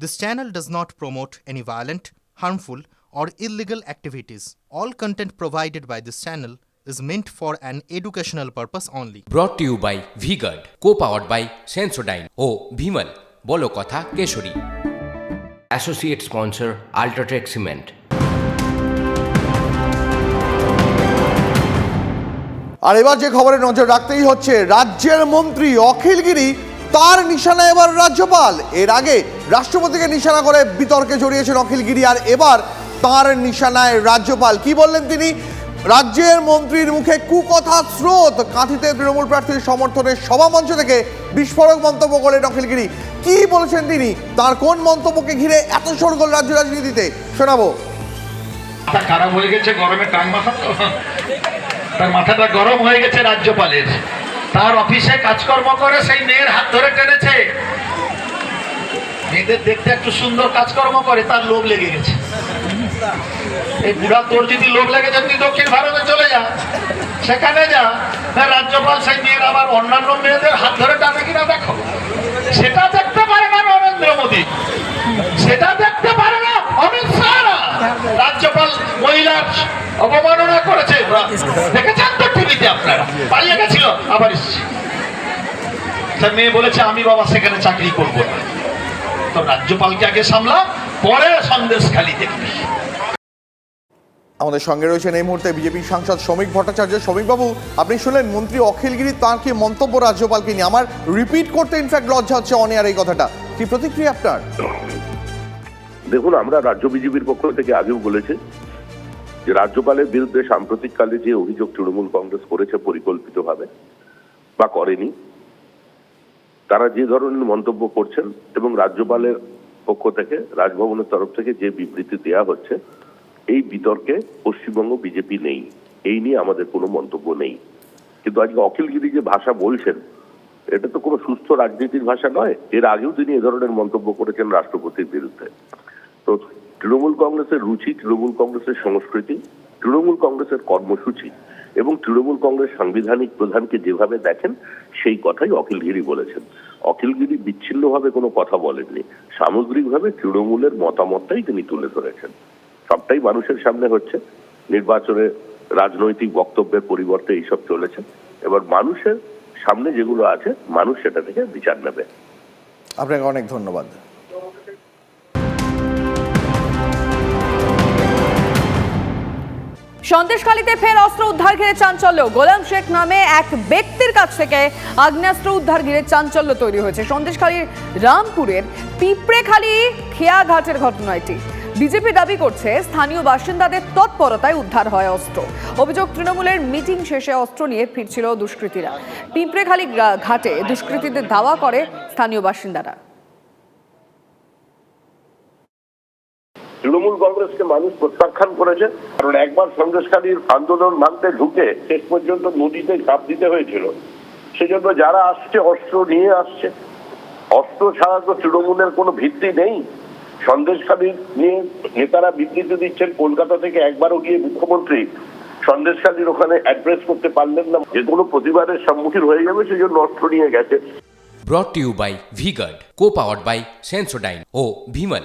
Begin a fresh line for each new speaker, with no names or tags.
This channel does not promote any violent, harmful, or illegal activities. All content provided by this channel is meant for an educational purpose only.
To you by VGuard co powered by Sensodyne ও ভিমল বলো কথা Keshari associate sponsor UltraTech cement
আর এবার যে খবরে নজর রাখতেই হচ্ছে রাজ্যের মন্ত্রী অখিলগিরি তার নিশানা এবার রাজ্যপাল। এর আগে রাষ্ট্রপতিকে নিশানা করে বিতর্কে জড়িয়েছেন অখিলগিরি আর এবার তার নিশানায় রাজ্যপাল। কি বললেন তিনি? রাজ্যের মন্ত্রীর মুখে কুকথা স্রোত, কাঁথিতে তৃণমূল প্রার্থীর সমর্থনে সভামঞ্চ থেকে বিস্ফোরক মন্তব্য করলেন অখিলগিরি কি বলেছেন তিনি? তার কোন মন্তব্যকে ঘিরে এত সরগোল রাজ্য রাজনীতিতে? শোনাবো।
খারাপ হয়ে গেছে, গরমে টাং মাথা তার মাথাটা গরম হয়ে গেছে রাজ্যপালের। তার অফিসে কাজকর্ম করে সেই মেয়ের হাত ধরে টেনেছে। মেয়েদের দেখতে একটু সুন্দর কাজকর্ম করে তার লোভ লেগে গেছে। এই বুড়া তোর যদি লোভ লেগে যায় তুই দক্ষিণ ভারতে চলে যা। সেখানে যা। রাজ্যপাল সেই মেয়ের আবার অন্যান্য মেয়েদের হাত ধরে টানে কিনা দেখো। সেটা দেখতে পারে না নরেন্দ্র মোদী। সেটা দেখতে পারে না অমিত শাহ। রাজ্যপাল মহিলার অবমাননা করেছে। আবার এসছে তা মেয়ে বলেছে আমি বাবা সেখানে চাকরি করব না। তো রাজ্যপালকে আগে সামলা পরে সন্দেশ খালি দেখবি।
আমাদের সঙ্গে রয়েছেন এই মুহূর্তে বিজেপি সাংসদ শ্রমিক ভট্টাচার্য। শ্রমিকবাবু আপনি শুনলেন মন্ত্রী অখিলগিরি তার কি মন্তব্য রাজ্যপালকে নিয়ে? আমার রিপিট করতে ইনফ্যাক্ট লজ্জা হচ্ছে অনিয়ার এই কথাটা। কি প্রতিক্রিয়া আপনার?
দেখুন আমরা রাজ্য বিজেপির পক্ষ থেকে আগেও বলেছি যে রাজ্যপালের বিরুদ্ধে সাম্প্রতিককালে যে অভিযোগ তৃণমূল কংগ্রেস করেছে পরিকল্পিতভাবে বা করেনি। তারা যে ধরনের মন্তব্য করছেন এবং রাজ্যপালের পক্ষ থেকে, রাজভবনের তরফ থেকে যে বিবৃতি দেয়া হচ্ছে, এই বিতর্কে পশ্চিমবঙ্গ বিজেপি নেই। এই নিয়ে আমাদের কোনো মন্তব্য নেই। কিন্তু আজকে অখিলগিরি যে ভাষা বলছেন, এটা তো কোনো সুস্থ রাজনীতির ভাষা নয়। এর আগেও তিনি এ ধরনের মন্তব্য করেছেন রাষ্ট্রপতির বিরুদ্ধে। তো তৃণমূল কংগ্রেসের রুচি, তৃণমূল কংগ্রেসের সংস্কৃতি, তৃণমূল কংগ্রেসের কর্মসূচি এবং তৃণমূল কংগ্রেস সাংবিধানিক প্রধানকে যেভাবে দেখেন, সেই কথাই অখিলগিরি বলেছেন। অখিলগিরি বিচ্ছিন্নভাবে কোনো কথা বলেননি। সামগ্রিকভাবে তৃণমূলের মতামতটাই তিনি তুলে ধরেছেন। সবটাই মানুষের সামনে হচ্ছে। নির্বাচনে রাজনৈতিক বক্তব্যের পরিবর্তে এইসব চলেছে। এবার মানুষের সামনে যেগুলো আছে, মানুষ সেটা থেকে বিচার নেবে।
আপনাকে অনেক ধন্যবাদ।
সন্দেশখালীতে ফের অস্ত্র উদ্ধার ঘিরে চাঞ্চল্য। গোলাম শেখ নামে এক ব্যক্তির কাছ থেকে আগ্নেয়াস্ত্র উদ্ধার ঘিরে চাঞ্চল্য তৈরি হয়েছে। সন্দেশখালীর রামপুরের পিঁপড়েখালী খেয়াঘাটের ঘটনা এটি। বিজেপি দাবি করছে, স্থানীয় বাসিন্দাদের তৎপরতায় উদ্ধার হয় অস্ত্র। অভিযোগ, তৃণমূলের মিটিং শেষে অস্ত্র নিয়ে ফিরছিল দুষ্কৃতীরা। পিঁপড়েখালী ঘাটে দুষ্কৃতীদের দাওয়া করে স্থানীয় বাসিন্দারা।
তৃণমূল কংগ্রেসকে মানুষ প্রত্যাখ্যান করেছে কারণ একবার সন্দেশকারীর আন্দোলন মানতে ঢুকে শেষ পর্যন্ত নদীতে ঝাঁপ দিতে হয়েছিল। সেজন্য যারা আসছে, অস্ত্র নিয়ে আসছে। অস্ত্র ছাড়া তো তৃণমূলের কোনো ভিত্তি নেই। সন্দেশখালী নিয়ে নেতারা বিবৃতি দিচ্ছেন, কলকাতা থেকে একবারও গিয়ে মুখ্যমন্ত্রী সন্দেশখালীর ওখানে অ্যাড্রেস করতে পারলেন না। যে কোনো প্রতিবাদের সম্মুখীন হয়ে যাবে সেই জন্য অস্ত্র নিয়ে গেছে।
Brought you by V-Guard co powered by Sensodyne O Vimal